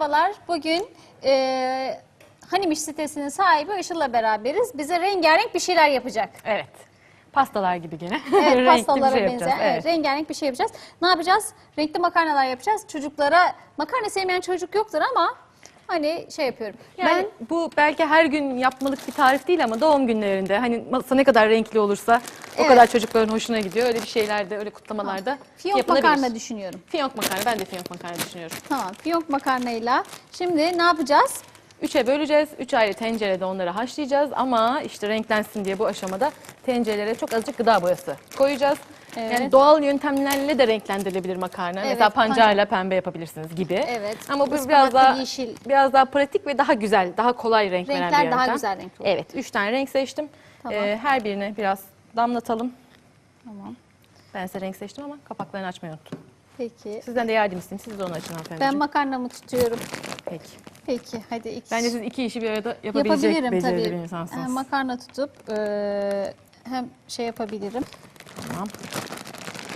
Merhabalar. Bugün e, Hanimiş sitesinin sahibi Işıl'la beraberiz. Bize rengarenk bir şeyler yapacak. Evet. Pastalar gibi gene. Evet, Renkli bir pastalara şey benzer. yapacağız, Evet. rengarenk bir şey yapacağız. Ne yapacağız? Renkli makarnalar yapacağız. Çocuklara makarna sevmeyen çocuk yoktur ama hani şey yapıyorum. Yani bu belki her gün yapmalık bir tarif değil ama doğum günlerinde hani masa ne kadar renkli olursa o Evet. kadar çocukların hoşuna gidiyor. Öyle bir şeylerde, öyle kutlamalarda Fiyonk yapılabilir. makarna düşünüyorum. Fiyonk makarna. Ben de fiyonk makarna düşünüyorum. Tamam. Fiyonk makarnayla. Şimdi ne yapacağız? Üçe böleceğiz. Üç ayrı tencerede onları haşlayacağız ama işte renklensin diye bu aşamada tencerelere çok azıcık gıda boyası koyacağız. Evet. Yani doğal yöntemlerle de renklendirilebilir makarna. Evet, Mesela pancarla pancar. pembe yapabilirsiniz gibi. Evet. Ama bu biraz daha yeşil. biraz daha pratik ve daha güzel, daha kolay renk veren bir Renkler yöntem. daha güzel renk oluyor. Evet, üç tane renk seçtim. Tamam. Ee, her birine biraz damlatalım. Tamam. Ben size renk seçtim ama kapaklarını açmayı unuttum. Peki. Sizden de yardım isteyeyim. Siz de onu açın hanımefendi. Ben makarnamı tutuyorum. Peki. Peki. Hadi iki. Bence siz iki işi bir arada yapabilecek Yapabilirim tabii. bir insansınız. Ee, makarna tutup e, hem şey yapabilirim. Tamam.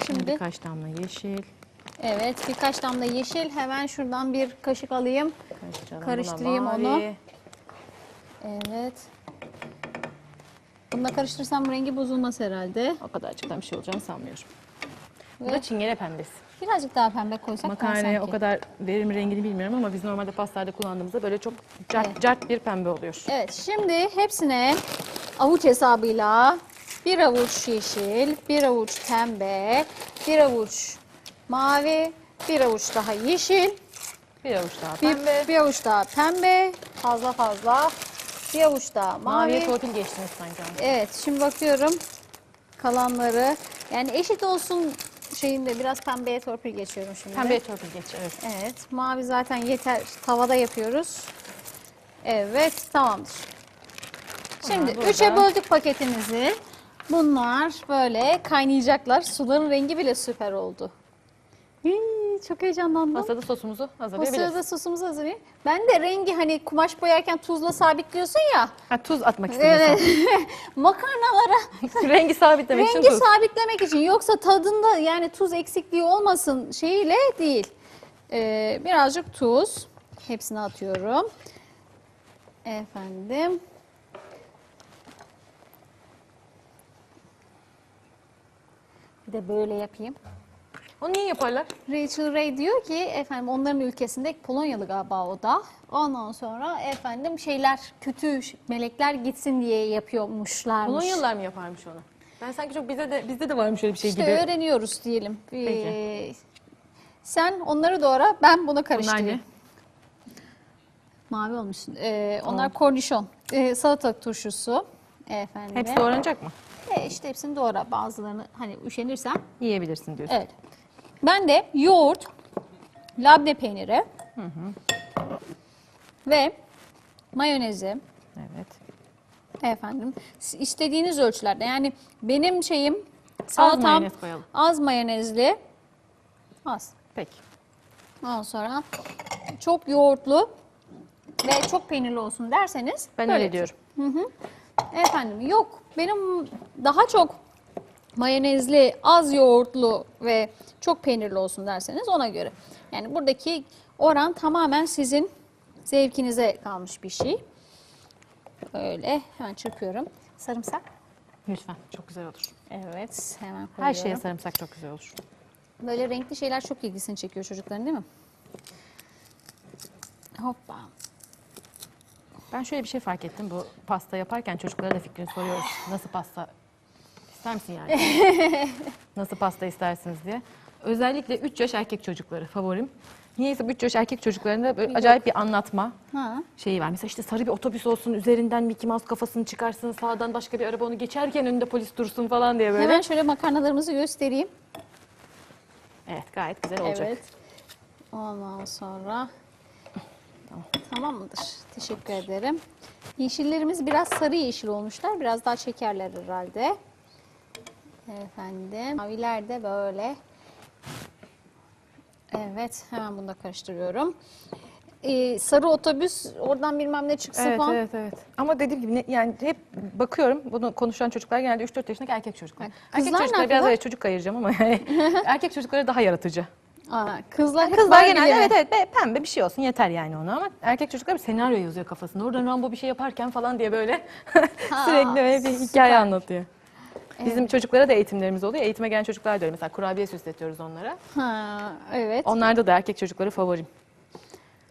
Şimdi Şimdi birkaç damla yeşil. evet birkaç damla yeşil hemen şuradan bir kaşık alayım. Karıştırayım onu. Evet. Bununla karıştırsam rengi bozulmaz herhalde. O kadarcıktan bir şey olacağını sanmıyorum. Bu da çingene pembesi. birazcık daha pembe koysak Makarnaya o kadar verim rengini bilmiyorum ama biz normalde pastalarda kullandığımızda böyle çok cart, cart bir pembe oluyor. Evet şimdi hepsine avuç hesabıyla bir avuç yeşil, bir avuç pembe, bir avuç mavi, bir avuç daha yeşil, Bir avuç daha bir, pembe. bir avuç daha pembe, fazla fazla, bir avuç daha mavi. Maviye torpil geçtiniz sanki. Evet şimdi bakıyorum kalanları yani eşit olsun şeyinde biraz pembeye torpil geçiyorum şimdi. Pembeye torpil geç. Evet. Evet mavi zaten yeter tavada yapıyoruz. Evet tamamdır. Şimdi burada. üçe böldük paketimizi. Bunlar böyle kaynayacaklar. Suların rengi bile süper oldu. Hii, çok heyecanlandım. Masada sosumuzu hazırlayabiliriz. sırada sosumuzu hazırlayayım. Ben de rengi hani kumaş boyarken tuzla sabitliyorsun ya. Ha, tuz atmak istedim. Evet. Makarnalara Rengi sabitlemek için rengi sabitlemek için yoksa tadında yani tuz eksikliği olmasın şeyiyle değil. Ee, birazcık tuz. Hepsini atıyorum. Efendim. De böyle yapayım. Onu niye yaparlar? Rachel Ray diyor ki efendim onların ülkesinde Polonyalı galiba o da. Ondan sonra efendim şeyler kötü melekler gitsin diye yapıyormuşlarmış. Polonyalılar mı yaparmış onu? Ben sanki çok bize de bizde de varmış öyle bir şey İşte gibi. öğreniyoruz diyelim. Peki. Ee, sen onları doğra ben Bunlar karıştırayım. ne? Mavi olmuş. Ee, onlar Aa. kornişon. Ee, salatalık turşusu. Efendim. Hepsi doğranacak mı? E, işte hepsini doğra. Bazılarını hani üşenirsen. Yiyebilirsin diyorsun. Evet. Ben de yoğurt, labne peyniri ve mayonezi Evet. efendim istediğiniz ölçülerde. Yani benim şeyim salatam mayonez koyalım. az mayonezli az. Peki. Ondan sonra çok yoğurtlu ve çok peynirli olsun derseniz Ben öyle diyorum. Efendim yok benim daha çok mayonezli, az yoğurtlu ve çok peynirli olsun derseniz ona göre. Yani buradaki oran tamamen sizin zevkinize kalmış bir şey. Böyle hemen çırpıyorum. Sarımsak. Lütfen. Çok güzel olur. Evet hemen koyuyorum. Her şeye sarımsak çok güzel olur. Böyle renkli şeyler çok ilgisini çekiyor çocukların değil mi? Hoppa. Ben şöyle bir şey fark ettim. Bu pasta yaparken çocuklara da fikrini soruyoruz. Nasıl pasta ister misin yani? Nasıl pasta istersiniz diye. Özellikle 3 yaş erkek çocukları favorim. Niyeyse bu 3 yaş erkek çocuklarında böyle acayip bir anlatma Ha. şeyi var. Mesela işte sarı bir otobüs olsun, üzerinden Mickey Mouse kafasını çıkarsın, sağdan başka bir araba onu geçerken önünde polis dursun falan diye böyle. Hemen şöyle makarnalarımızı göstereyim. Evet, gayet güzel olacak. Evet. Ondan sonra tamam mıdır? Teşekkür ederim. Yeşillerimiz biraz sarı yeşil olmuşlar. Biraz daha çekerler herhalde. Efendim. Maviler de böyle. Evet. Hemen bunu da karıştırıyorum. Ee, sarı otobüs oradan bilmem ne çıksın Evet, falan. evet, evet. Ama dediğim gibi ne- yani hep bakıyorum bunu konuşan çocuklar genelde 3-4 yaşındaki erkek çocuklar. Evet. Erkek çocuklara biraz evet, çocuk ayıracağım ama erkek çocukları daha yaratıcı. Aa, kızlar hep Kızlar genelde evet evet be- pembe bir şey olsun yeter yani ona ama erkek çocuklar bir senaryo yazıyor kafasında. Oradan Rambo bir şey yaparken falan diye böyle sürekli böyle bir hikaye süper. anlatıyor. Bizim çocuklara da eğitimlerimiz oluyor. Eğitime gelen çocuklar da öyle. Mesela kurabiye süsletiyoruz onlara. Ha, evet. Onlarda da erkek çocukları favorim.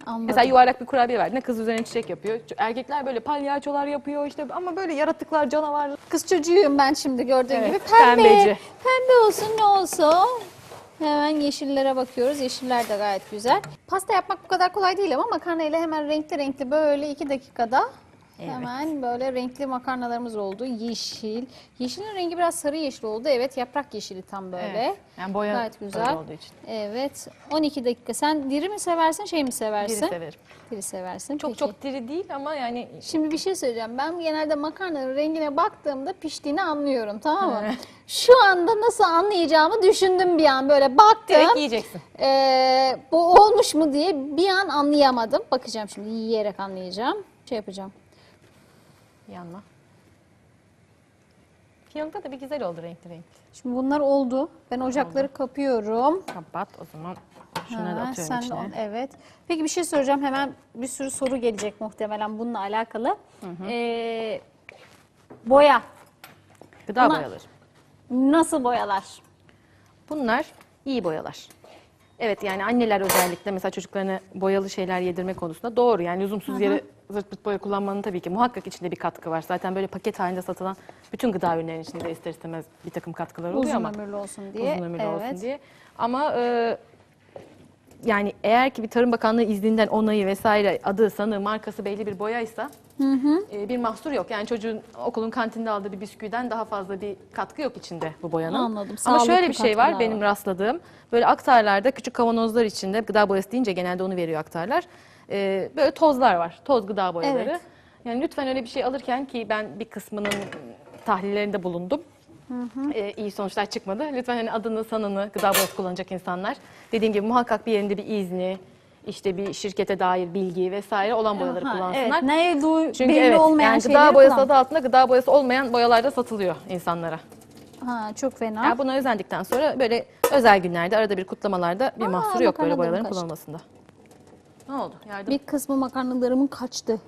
Anladım. Mesela yuvarlak bir kurabiye verdiğinde kız üzerine çiçek yapıyor. Ç- Erkekler böyle palyaçolar yapıyor işte ama böyle yaratıklar, canavarlar. Kız çocuğuyum ben şimdi gördüğün Evet, gibi. Pembe. pembeci. Pembe olsun ne olsun. Hemen yeşillere bakıyoruz. Yeşiller de gayet güzel. Pasta yapmak bu kadar kolay değil ama makarnayla hemen renkli renkli böyle iki dakikada Evet. hemen böyle renkli makarnalarımız oldu. Yeşil. Yeşilin rengi biraz sarı yeşil oldu. Evet yaprak yeşili tam böyle. Evet. Yani boya Gayet güzel. olduğu için. Evet. 12 dakika. Sen diri mi seversin şey mi seversin? Diri severim. Diri seversin. Çok Peki. çok diri değil ama yani Şimdi bir şey söyleyeceğim. Ben genelde makarnanın rengine baktığımda piştiğini anlıyorum tamam mı? Şu anda nasıl anlayacağımı düşündüm bir an böyle baktım. direkt yiyeceksin. Ee, bu olmuş mu diye bir an anlayamadım. Bakacağım şimdi yiyerek anlayacağım. Şey yapacağım. Yanma. Fiyonka da bir güzel oldu renkli renkli. Şimdi bunlar oldu. Ben ocakları kapıyorum. Kapat o zaman. Şunları Ha, atıyorum sen de içine. on- evet. Peki bir şey soracağım. Hemen bir sürü soru gelecek muhtemelen bununla alakalı. Ee, boya. Gıda Bunlar- boyaları. Nasıl boyalar? Bunlar iyi boyalar. Evet yani anneler özellikle mesela çocuklarına boyalı şeyler yedirme konusunda doğru. Yani lüzumsuz yere zırt pırt boya kullanmanın tabii ki muhakkak içinde bir katkı var. Zaten böyle paket halinde satılan bütün gıda ürünlerinin içinde de ister istemez bir takım katkılar oluyor Uzun ama. ömürlü olsun diye. Uzun ömürlü evet. olsun diye. Ama e, yani eğer ki bir Tarım Bakanlığı izninden onayı vesaire adı, sanığı, markası belli bir boyaysa e, bir mahsur yok. Yani çocuğun okulun kantinde aldığı bir bisküviden daha fazla bir katkı yok içinde bu boyanın. Anladım. Ama şöyle bir şey var benim var. rastladığım. Böyle aktarlarda küçük kavanozlar içinde gıda boyası deyince genelde onu veriyor aktarlar. E, böyle tozlar var. Toz gıda boyaları. Evet. Yani lütfen öyle bir şey alırken ki ben bir kısmının tahlillerinde bulundum. Ee, iyi sonuçlar çıkmadı. Lütfen hani adını, sanını, gıda boyası kullanacak insanlar. Dediğim gibi muhakkak bir yerinde bir izni, işte bir şirkete dair bilgi vesaire olan boyaları Aha, kullansınlar. Evet, neye du- Çünkü belli evet, olmayan yani gıda boyası kullan- adı altında gıda boyası olmayan boyalar da satılıyor insanlara. Ha, çok fena. Yani buna özendikten sonra böyle özel günlerde, arada bir kutlamalarda bir Aa, mahsuru yok böyle boyaların kaçtı. kullanılmasında. Ne oldu? Yardım. Bir kısmı makarnalarımın kaçtı.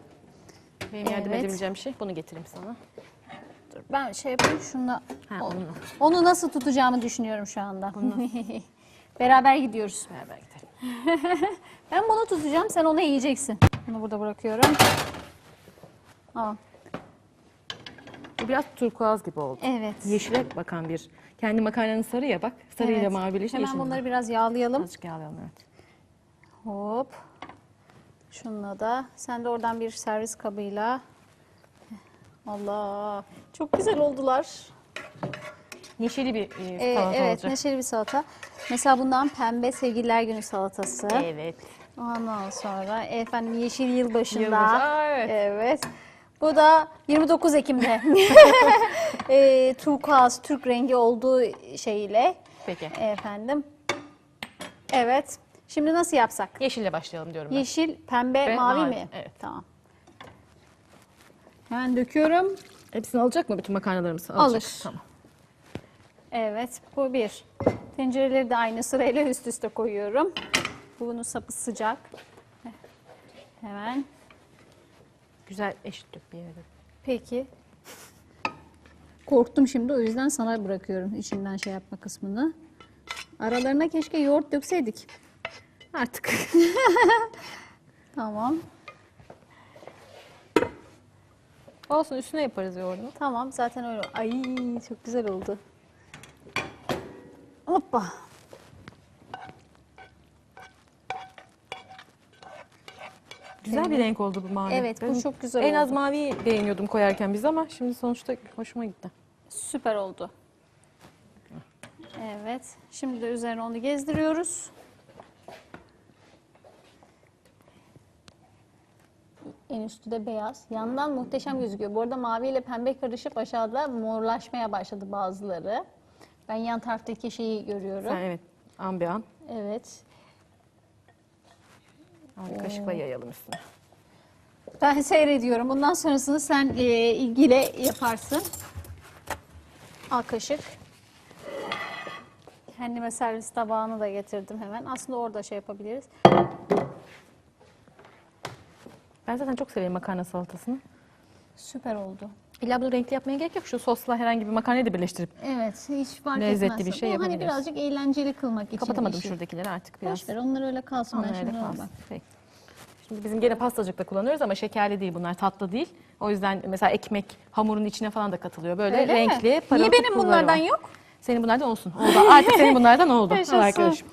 Benim yardım Evet. edebileceğim şey. Bunu getireyim sana. Dur, ben şey yapayım şunla. Ha, o- onunla. Onu nasıl tutacağımı düşünüyorum şu anda. Beraber gidiyoruz. Beraber gidelim. Ben bunu tutacağım, sen onu yiyeceksin. Bunu burada bırakıyorum. Aa, Bu biraz turkuaz gibi oldu. evet. Yeşile bakan bir. Kendi makarnanın sarı ya bak. Sarıyla Evet. mavi birleşti. Hemen yeşil bunları biraz yağlayalım. Azıcık yağlayalım evet. Hop. Şununla da. Sen de oradan bir servis kabıyla. Allah. Çok güzel oldular. Neşeli bir e, Ee, salata evet, olacak. neşeli bir salata. Mesela bundan pembe sevgililer günü salatası. Evet. Ondan sonra efendim yeşil yılbaşında. Yılbaşı, aa, evet. Evet. Bu da 29 Ekim'de. e, turkuaz, Türk rengi olduğu şeyle. Peki. Efendim. Evet. Şimdi nasıl yapsak? Yeşille başlayalım diyorum ben. Yeşil, pembe, Ve mavi, mavi, mi? evet. Tamam. Hemen döküyorum. Hepsini alacak mı bütün makarnalarımızı? Alır. Alacak. Tamam. Evet, bu bir. Tencereleri de aynı sırayla üst üste koyuyorum. Bunun sapı sıcak. Hemen. Güzel eşit dök bir yere. Peki. Korktum şimdi o yüzden sana bırakıyorum içinden şey yapma kısmını. Aralarına keşke yoğurt dökseydik. Artık. Tamam. Olsun üstüne yaparız yoğurdunu. Tamam zaten öyle. Ay çok güzel oldu. Hoppa. Güzel bir renk oldu bu mavi. Evet, bu Ben çok güzel En az oldu. mavi beğeniyordum koyarken biz ama şimdi sonuçta hoşuma gitti. Süper oldu. Evet. Şimdi de üzerine onu gezdiriyoruz. En üstü de beyaz. Yandan muhteşem gözüküyor. Bu arada mavi ile pembe karışıp aşağıda morlaşmaya başladı bazıları. Ben yan taraftaki şeyi görüyorum. Sen evet an be an. Evet. Ama bir kaşıkla yayalım üstüne. Ben seyrediyorum. Bundan sonrasını sen e, ilgiyle yaparsın. Al kaşık. Kendime servis tabağını da getirdim hemen. Aslında orada şey yapabiliriz. Ben zaten çok severim makarna salatasını. Süper oldu. İlla bunu renkli yapmaya gerek yok. Şu sosla herhangi bir makarnayı da birleştirip Evet, hiç fark Lezzetli etmez. bir şey Bu hani yapabiliriz. birazcık eğlenceli kılmak için. kapatamadım işi. şuradakileri artık biraz. Boş ver, onlar öyle kalsın. Onlar ben öyle şimdi ona kalsın. bak. Peki. Şimdi bizim gene pastacıkta kullanıyoruz ama şekerli değil bunlar, tatlı değil. O yüzden mesela ekmek hamurun içine falan da katılıyor. Böyle Öyle mi? renkli, Niye benim pulları bunlardan var. yok? Senin bunlardan olsun. Oldu. Artık senin bunlardan oldu. Yaşasın. arkadaşım.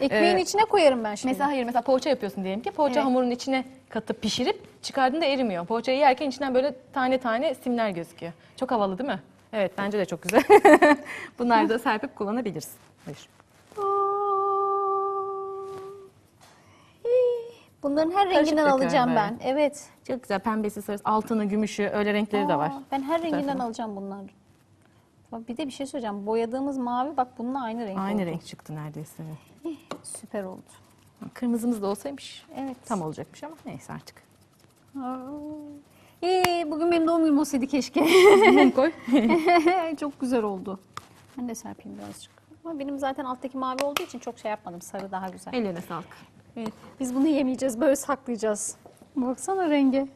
Ekmeğin Ee, içine koyarım ben şimdi. Mesela hayır mesela poğaça yapıyorsun diyelim ki. Poğaça Evet. hamurun içine katıp pişirip çıkardığında erimiyor. Poğaçayı yerken içinden böyle tane tane simler gözüküyor. Çok havalı değil mi? Evet bence de çok güzel. Bunları da serpip kullanabiliriz. Buyur. Bunların her Karışık renginden döküyorum alacağım böyle. ben. Evet. Çok güzel pembesi, sarısı, altını, gümüşü öyle renkleri de var. Aa, Ben her renginden tarafına. alacağım bunlar. Bak Bir de bir şey söyleyeceğim. Boyadığımız mavi bak bununla aynı renk Aynı oldu. renk çıktı neredeyse. evet. Süper oldu. Kırmızımız da olsaymış Evet. tam olacakmış ama neyse artık. Ee, bugün benim doğum günüm olsaydı keşke. Mum koy. çok güzel oldu. Ben de serpeyim birazcık. Ama benim zaten alttaki mavi olduğu için çok şey yapmadım. Sarı daha güzel. Ellerine sağlık. Evet. Biz bunu yemeyeceğiz. Böyle saklayacağız. Baksana rengi.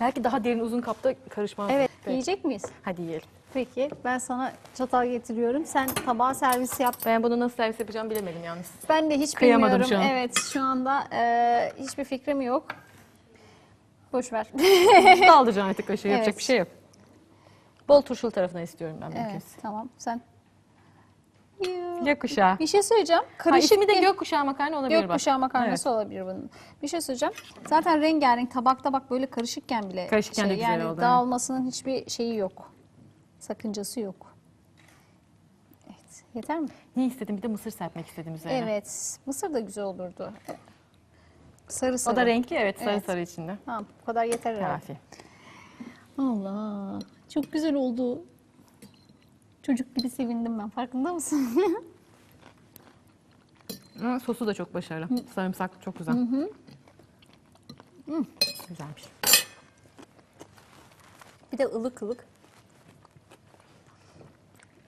Belki daha derin uzun kapta karışmaz. Evet. Yiyecek miyiz? Hadi yiyelim. Peki. Ben sana çatal getiriyorum. Sen tabağa servis yap. Ben bunu nasıl servis yapacağımı bilemedim yalnız. Ben de hiç Kıyamadım bilmiyorum. şu an. Evet. Şu anda e, hiçbir fikrim yok. Boş ver. Kaldıracaksın artık kaşığı yapacak Evet. bir şey yok. Bol turşulu tarafına istiyorum ben evet. mümkünse. Tamam. Sen. Gökkuşağı. Bir şey söyleyeceğim. Ha, Karışık ismi de gökkuşağı makarna olabilir bak. Gökkuşağı makarnası olabilir bunun. Bir şey söyleyeceğim. Zaten rengarenk tabakta bak böyle karışıkken bile Karışıkken de güzel yani oldu, dağılmasının hiçbir şeyi yok. Sakıncası yok. Evet. Yeter mi? Ne istedim? Bir de mısır serpmek istedim üzerine. Evet. Mısır da güzel olurdu. Sarı sarı. O da renkli evet sarı Evet. sarı içinde. Tamam. Bu kadar yeter herhalde. Kafi. Allah. Çok güzel oldu. Çocuk gibi sevindim ben. Farkında mısın? Sosu da çok başarılı. Sarımsak çok güzel. Güzelmiş. bir de ılık ılık.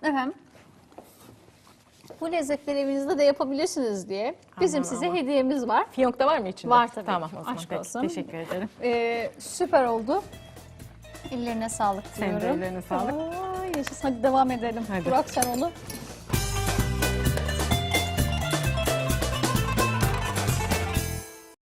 Efendim. Bu lezzetleri evinizde de yapabilirsiniz diye bizim Aman size aman. hediyemiz var. Fiyonk da var mı içinde? Var tabii Tamam ki. o zaman Aşk peki. olsun. Teşekkür ederim. Ee, süper oldu. Ellerine sağlık Senin de diyorum. ellerine sağlık. Ay, yaşasın. Hadi devam edelim. Hadi. Burak sen onu